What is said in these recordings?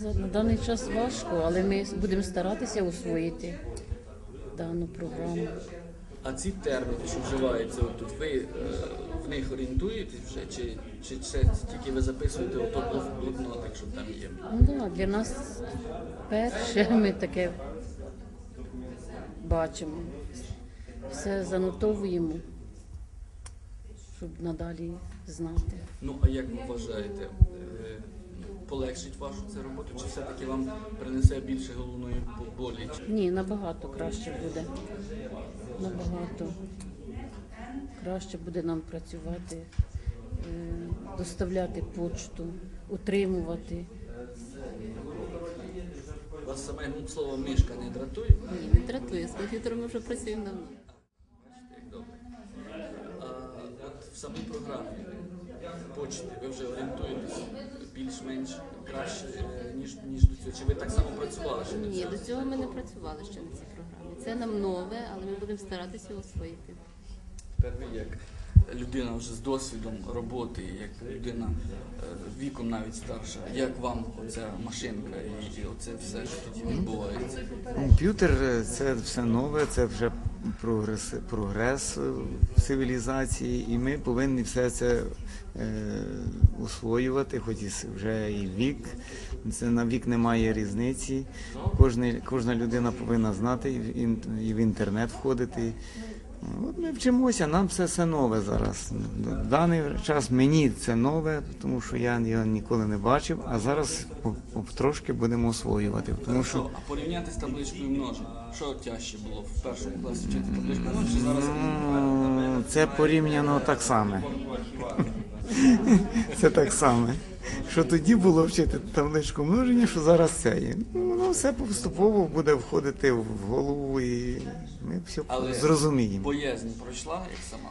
На даний час важко, але ми будемо старатися освоїти дану програму. А ці терміни, що вживаються отут, ви е, в них орієнтуєтесь вже, чи, чи це тільки ви записуєте ото в блокнотик, що там є? Ну, да, для нас перше ми таке бачимо. Все занотовуємо, щоб надалі знати. Ну а як ви вважаєте, е, полегшить вашу цю роботу, чи все-таки вам принесе більше головної болі? Ні, набагато краще буде. Набагато краще буде нам працювати, е, доставляти почту, утримувати. Вас саме слово мишка не дратує? Ні, не дратує. З комп'ютером ми вже працюємо давно. Самій програмі почти ви вже орієнтуєтесь більш-менш краще, е, ніж, ніж до цього. Чи ви так само працювали ще до Ні, цього? до цього ми не працювали ще на цій програмі. Це нам нове, але ми будемо старатися освоїти. Тепер ви як людина вже з досвідом роботи, як людина е, віком навіть старша, як вам оця машинка і, і оце все, що тоді відбувається? Комп'ютер е, це все нове, це вже прогрес, прогрес е, в цивілізації, і ми повинні все це е, освоювати, хоч і вже і вік. Це на вік немає різниці. Кожна, кожна людина повинна знати і в інтернет входити. От ми вчимося, нам все, все нове зараз. В даний час мені це нове, тому що я його ніколи не бачив, а зараз трошки будемо освоювати. Тому що а порівняти з табличкою множення, що тяжче було в першому класі вчити табличку множення, чи зараз? Ну, Це порівняно так саме. Це так саме. Що тоді було вчити табличку множення, що зараз це є. Воно все поступово буде входити в голову і ми все Але зрозуміємо. Боязнь пройшла як сама.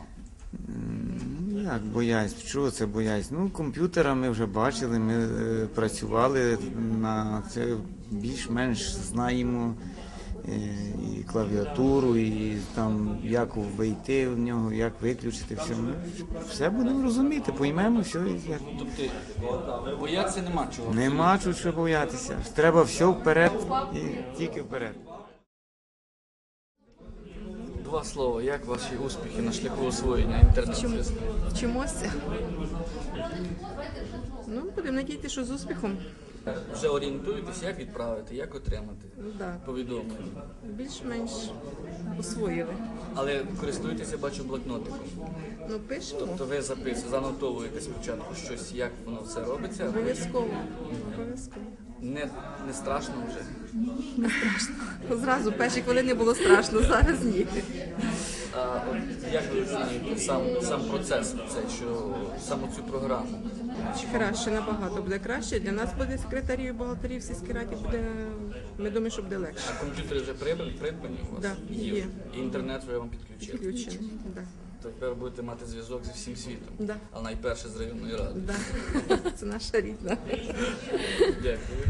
Ну, Як боязнь? Чого це боязнь? Ну, комп'ютера ми вже бачили, ми е, працювали на це більш-менш знаємо і клавіатуру, і там як вийти в нього, як виключити все. Ми все будемо розуміти, поймемо все. і Як... Тобто боятися нема чого. Нема чого що боятися. Треба все вперед і тільки вперед. Два слова, як ваші успіхи на шляху освоєння інтернет-зв'язку? Вчимося. Ну, будемо надіятися, що з успіхом. Вже орієнтуєтесь, як відправити, як отримати Да. повідомлення. Більш-менш освоїли. Але користуєтеся, бачу, блокнотиком. Ну, пишемо. Тобто ви записуєте, занотовуєте спочатку щось, як воно все робиться. Обов'язково. Обов'язково. Не, не страшно вже. Зразу перші хвилини було страшно, зараз ні. А от як ви оцінюєте сам, сам процес, цей, що саму цю програму? Краще, набагато буде краще. Для нас буде секретарів, бухгалтерів, сільській раді буде. Ми думаємо, що буде легше. А комп'ютери вже придбані, придбані у вас? Да, є. І інтернет ви вам підключили? Підключено. Да. Тепер будете мати зв'язок зі всім світом. Да. А найперше з районної ради. Да. Це наша рідна. Дякую.